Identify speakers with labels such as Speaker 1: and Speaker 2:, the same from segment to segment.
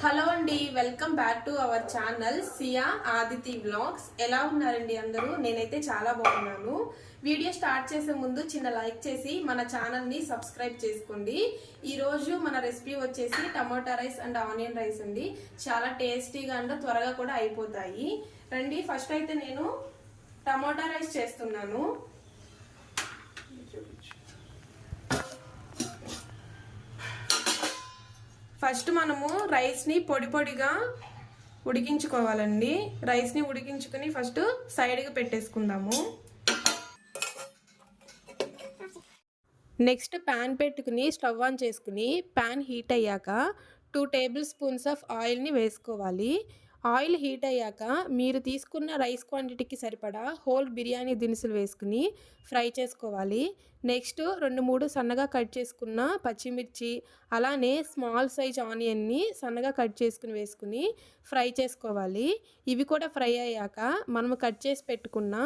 Speaker 1: Hello అండి welcome back to our channel Siya Aditi vlogs. ఎలా ఉన్నారండి అందరూ? నేనైతే చాలా బాగున్నాను. వీడియో స్టార్ట్ చేసే ముందు చిన్న లైక్ చేసి మన ఛానల్ని సబ్స్క్రైబ్ చేసుకోండి. ఈరోజు మన రెసిపీ వచ్చేసి tomato rice and onion rice అండి. చాలా టేస్టీగా అండ్ త్వరగా కూడా అయిపోతాయి. రండి ఫస్ట్ అయితే నేను టమోటా రైస్ చేస్తున్నాను. ఫస్ట్ మనము రైస్ని పొడి పొడిగా ఉడికించుకోవాలండి. రైస్ని ఉడికించుకుని ఫస్ట్ సైడ్కి పెట్టేసుకుందాము. నెక్స్ట్ ప్యాన్ పెట్టుకుని స్టవ్ ఆన్ చేసుకుని ప్యాన్ హీట్ అయ్యాక టూ టేబుల్ స్పూన్స్ ఆఫ్ ఆయిల్ని వేసుకోవాలి. ఆయిల్ హీట్ అయ్యాక మీరు తీసుకున్న రైస్ క్వాంటిటీకి సరిపడా హోల్ బిర్యానీ దినుసులు వేసుకుని ఫ్రై చేసుకోవాలి. నెక్స్ట్ రెండు మూడు సన్నగా కట్ చేసుకున్న పచ్చిమిర్చి అలానే స్మాల్ సైజ్ ఆనియన్ని సన్నగా కట్ చేసుకుని వేసుకుని ఫ్రై చేసుకోవాలి. ఇవి కూడా ఫ్రై అయ్యాక మనము కట్ చేసి పెట్టుకున్న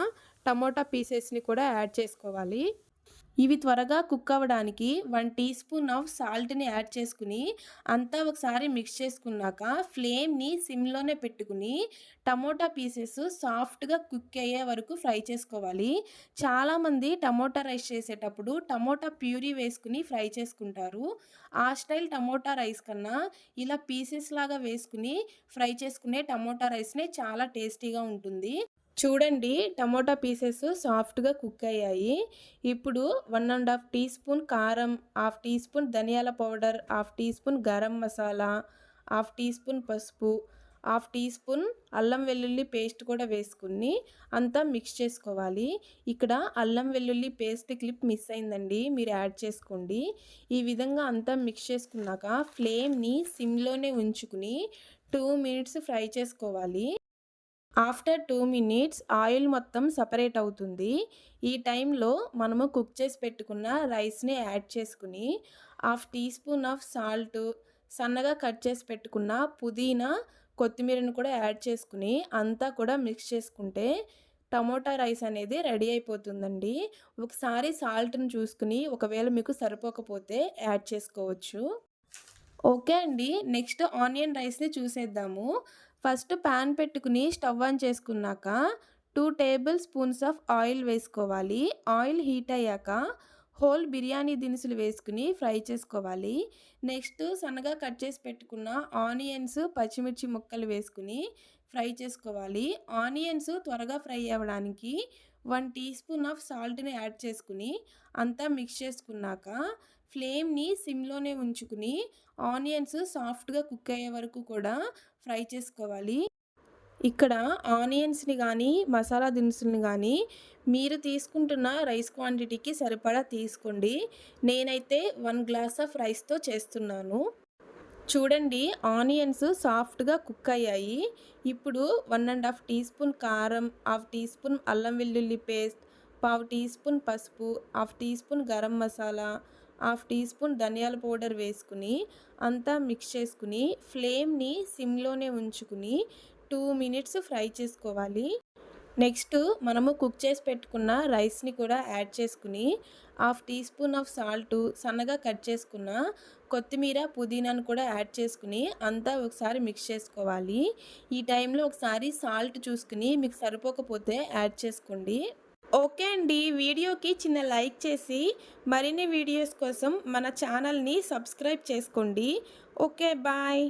Speaker 1: టమోటా పీసెస్ని కూడా యాడ్ చేసుకోవాలి. ఇవి త్వరగా కుక్ అవ్వడానికి వన్ టీ స్పూన్ ఆఫ్ సాల్ట్ని యాడ్ చేసుకుని అంతా ఒకసారి మిక్స్ చేసుకున్నాక ఫ్లేమ్ని సిమ్లోనే పెట్టుకుని టమోటా పీసెస్ సాఫ్ట్గా కుక్ అయ్యే వరకు ఫ్రై చేసుకోవాలి. చాలామంది టమోటా రైస్ చేసేటప్పుడు టమోటా ప్యూరీ వేసుకుని ఫ్రై చేసుకుంటారు. ఆ స్టైల్ టమోటా రైస్ కన్నా ఇలా పీసెస్ లాగా వేసుకుని ఫ్రై చేసుకునే టమోటా రైస్నే చాలా టేస్టీగా ఉంటుంది. చూడండి టమోటా పీసెస్ సాఫ్ట్గా కుక్ అయ్యాయి ఇప్పుడు one and half teaspoon కారం హాఫ్ టీ స్పూన్ ధనియాల powder half teaspoon garam masala half teaspoon పసుపు హాఫ్ టీ స్పూన్ అల్లం వెల్లుల్లి పేస్ట్ కూడా వేసుకుని అంతా మిక్స్ చేసుకోవాలి. ఇక్కడ అల్లం వెల్లుల్లి పేస్ట్ క్లిప్ మిస్ అయిందండి మీరు యాడ్ చేసుకోండి. ఈ విధంగా అంతా మిక్స్ చేసుకున్నాక ఫ్లేమ్ని సిమ్లోనే ఉంచుకుని టూ మినిట్స్ ఫ్రై చేసుకోవాలి. ఆఫ్టర్ టూ మినిట్స్ ఆయిల్ మొత్తం సపరేట్ అవుతుంది. ఈ టైంలో మనము కుక్ చేసి పెట్టుకున్న రైస్ని యాడ్ చేసుకుని half teaspoon of salt సన్నగా కట్ చేసి పెట్టుకున్న పుదీనా కొత్తిమీరను కూడా యాడ్ చేసుకుని అంతా కూడా మిక్స్ చేసుకుంటే టమోటా రైస్ అనేది రెడీ అయిపోతుందండి. ఒకసారి సాల్ట్ని చూసుకుని ఒకవేళ మీకు సరిపోకపోతే యాడ్ చేసుకోవచ్చు. ఓకే అండి. నెక్స్ట్ ఆనియన్ రైస్ని చూసేద్దాము. ఫస్ట్ ప్యాన్ పెట్టుకుని స్టవ్ ఆన్ చేసుకున్నాక two tablespoons of oil వేసుకోవాలి. ఆయిల్ హీట్ అయ్యాక హోల్ బిర్యానీ దినుసులు వేసుకుని ఫ్రై చేసుకోవాలి. నెక్స్ట్ సన్నగా కట్ చేసి పెట్టుకున్న ఆనియన్స్ పచ్చిమిర్చి ముక్కలు వేసుకుని ఫ్రై చేసుకోవాలి. ఆనియన్స్ త్వరగా ఫ్రై అవ్వడానికి వన్ టీ స్పూన్ ఆఫ్ సాల్ట్ని యాడ్ చేసుకుని అంతా మిక్స్ చేసుకున్నాక ఫ్లేమ్ని సిమ్లోనే ఉంచుకుని ఆనియన్స్ సాఫ్ట్గా కుక్ అయ్యే వరకు కూడా ఫ్రై చేసుకోవాలి. ఇక్కడ ఆనియన్స్ని కానీ మసాలా దినుసుల్ని కానీ మీరు తీసుకుంటున్న రైస్ క్వాంటిటీకి సరిపడా తీసుకోండి. నేనైతే వన్ గ్లాస్ ఆఫ్ రైస్తో చేస్తున్నాను. చూడండి ఆనియన్స్ సాఫ్ట్గా కుక్ అయ్యాయి. ఇప్పుడు one and half teaspoon కారం హాఫ్ టీ స్పూన్ అల్లం వెల్లుల్లి పేస్ట్ పావు టీ స్పూన్ పసుపు half teaspoon garam masala half teaspoon ధనియాల పౌడర్ వేసుకుని అంతా మిక్స్ చేసుకుని ఫ్లేమ్ని సిమ్లోనే ఉంచుకుని టూ మినిట్స్ ఫ్రై చేసుకోవాలి. నెక్స్ట్ మనము కుక్ చేసి పెట్టుకున్న రైస్ని కూడా యాడ్ చేసుకుని half teaspoon of salt సన్నగా కట్ చేసుకున్న కొత్తిమీర పుదీనాను కూడా యాడ్ చేసుకుని అంతా ఒకసారి మిక్స్ చేసుకోవాలి. ఈ టైంలో ఒకసారి సాల్ట్ చూసుకుని మీకు సరిపోకపోతే యాడ్ చేసుకోండి. ఓకే అండి. వీడియోకి చిన్న లైక్ చేసి మరిన్ని వీడియోస్ కోసం మన ఛానల్ని సబ్స్క్రైబ్ చేసుకోండి. Okay bye.